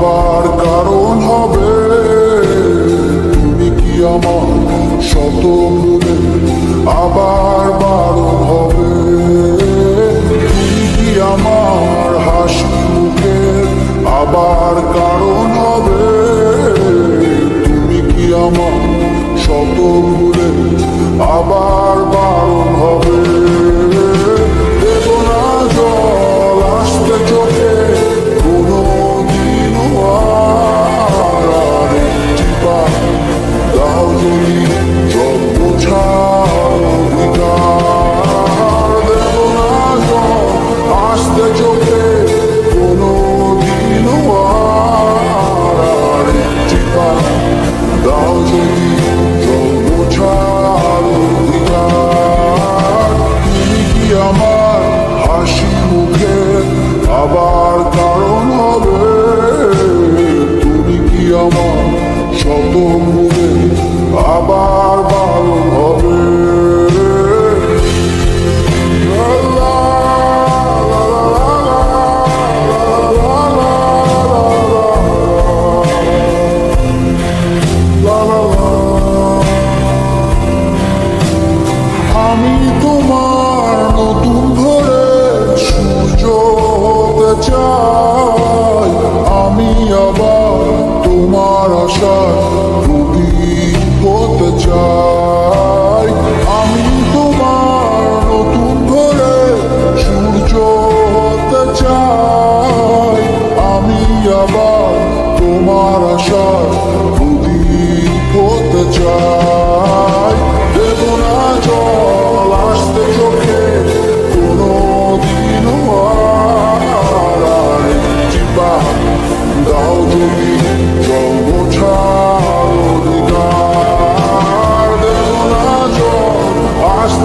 ভাবার কারণ হবে। তুমি কি আমার শত আবার আমি তোমার নতুন ঘরে সূর্য চাই। আমি আবার তোমার আশার প্রদীপ হতে চাই। আমি তোমার নতুন ঘরে সূর্য হতে চাই। আমি আবার তোমার আশার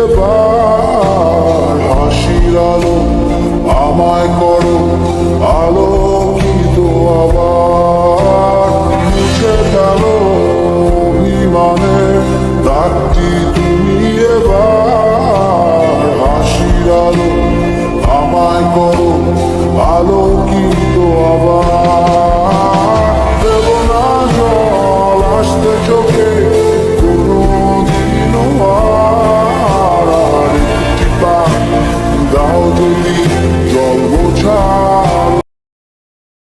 above.